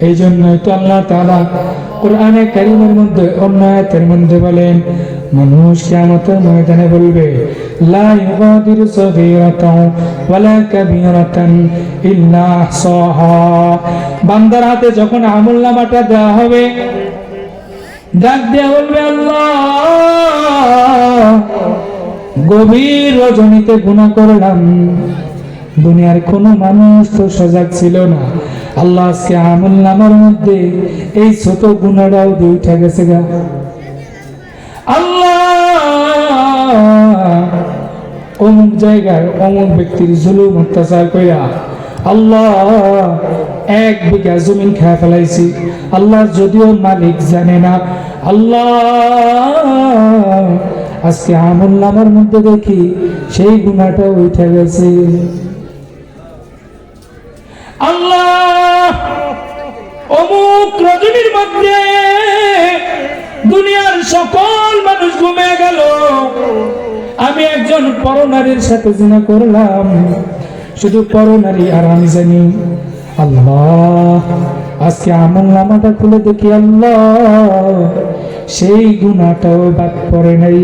এই জন্যই তো আল্লাহ তাআলা কোরআনে কারিমের মধ্যে মধ্যে বলেন, মানুষ ময়দানে বলবে, লা ওয়ালা ইল্লা বান্দার হাতে যখন আমলনামাটা দেওয়া হবে, ডাক দেয়া বলবে, আল্লাহ, গভীর রজনীতে গুণা করলাম। দুনিয়ার কোনো মানুষ তো সজাগ ছিল না। আল্লাহ আজকে আমল নামার মধ্যে এই ছোট গুণাটাও উঠে গেছে গা। আল্লাহ! অমুক জায়গায় অমুক ব্যক্তির জুলুম, অত্যাচার কইরা আল্লাহ এক বিঘা জমিন খেয়ে ফেলাইছি। আল্লাহ যদিও মালিক জানে না। আল্লাহ! আজকে আমল নামার মধ্যে দেখি সেই গুণাটা উঠে গেছে। আল্লাহ! মধ্যে দুনিয়ার সকল মানুষ ঘুমে গেল। আমি একজন পরনারীর সাথে জিনা করলাম। শুধু পরনারী আর আমি জানি। আল্লাহ, আজকে আমল নামাটা খুলে দেখি আল্লাহ। সেই গুণাটাও বাদ পড়ে নাই।